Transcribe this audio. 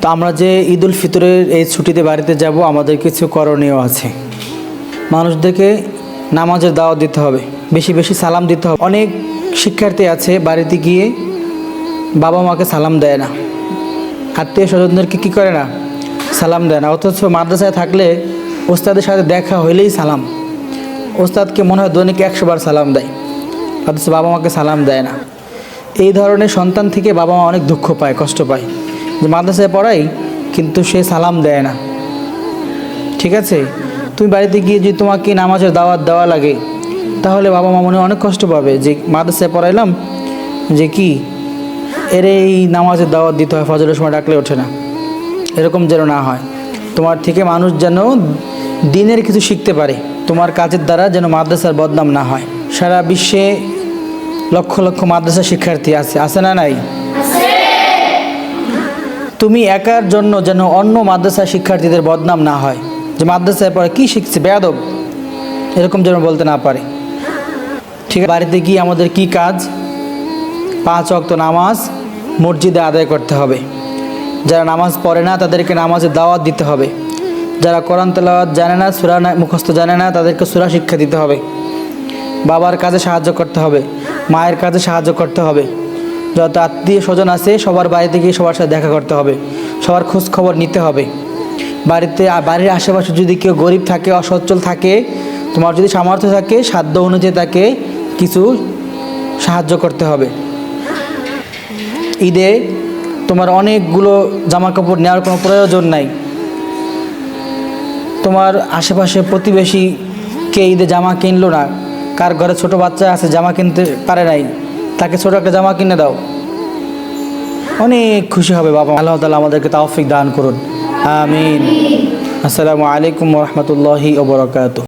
তো আমরা যে ঈদ উল ফিতরের এই ছুটিতে বাড়িতে যাব, আমাদের কিছু করণীয় আছে। মানুষদেরকে নামাজের দাওয়াত দিতে হবে, বেশি বেশি সালাম দিতে হবে। অনেক শিক্ষার্থী আছে বাড়িতে গিয়ে বাবা মাকে সালাম দেয় না। আত্মীয় স্বজনদেরকে কী করে না? সালাম দেয় না। অথচ মাদ্রাসায় থাকলে ওস্তাদের সাথে দেখা হইলেই সালাম। ওস্তাদকে মনে হয় দৈনিক একশো বার সালাম দেয়, অথচ বাবা মাকে সালাম দেয় না। এই ধরনের সন্তান থেকে বাবা মা অনেক দুঃখ পায়, কষ্ট পায়। যে মাদ্রাসায় পড়াই, কিন্তু সে সালাম দেয় না। ঠিক আছে? তুমি বাড়িতে গিয়ে যদি তোমাকে নামাজের দাওয়াত দেওয়া লাগে, তাহলে বাবা মা মনে অনেক কষ্ট পাবে যে মাদ্রাসায় পড়াইলাম যে কি? এর এই নামাজের দাওয়াত দিতে হয়, ফজরের সময় ডাকলে ওঠে না। এরকম যেন না হয়। তোমার থেকে মানুষ যেন দিনের কিছু শিখতে পারে, তোমার কাজের দ্বারা যেন মাদ্রাসার বদনাম না হয়। সারা বিশ্বে লক্ষ লক্ষ মাদ্রাসা শিক্ষার্থী আছে আছে না নাই? তুমি একার জন্য যেন অন্য মাদ্রাসা শিক্ষার্থীদের বদনাম না হয়। যে মাদ্রাসায় পরে কী শিখছে? বেয়াদব। এরকম যেন বলতে না পারে। ঠিক আছে, বাড়িতে গিয়ে আমাদের কি কাজ? পাঁচ অক্ত নামাজ মসজিদে আদায় করতে হবে। যারা নামাজ পড়ে না, তাদেরকে নামাজের দাওয়াত দিতে হবে। যারা কোরআন তেলাওয়াত জানে না, সুরা মুখস্থ জানে না, তাদেরকে সুরা শিক্ষা দিতে হবে। বাবার কাজে সাহায্য করতে হবে। মায়ের কাজে সাহায্য করতে হবে। যত আত্মীয় স্বজন আছে, সবার বাড়িতে গিয়ে সবার সাথে দেখা করতে হবে। সবার খোঁজ খবর নিতে হবে। বাড়িতে বাড়ির আশেপাশে যদি কেউ গরিব থাকে, অসচ্ছল থাকে, তোমার যদি সামর্থ্য থাকে, সাধ্য অনুযায়ী তাকে কিছু সাহায্য করতে হবে। ঈদে তোমার অনেকগুলো জামা কাপড় নেওয়ার কোনো প্রয়োজন নাই। তোমার আশেপাশে প্রতিবেশী কে ঈদে জামা কিনলো না। কার ঘরে ছোট বাচ্চা আছে, জামা কিনতে পারে নাই। তাকে ছোট একটা জামা কিনে দাও। অনেক খুশি হবে বাবা আল্লাহ তালা আমাদেরকে তাওফিক দান করুন। আমিন। আসসালামু আলাইকুম রহমতুল্লাহি ওবরাকাত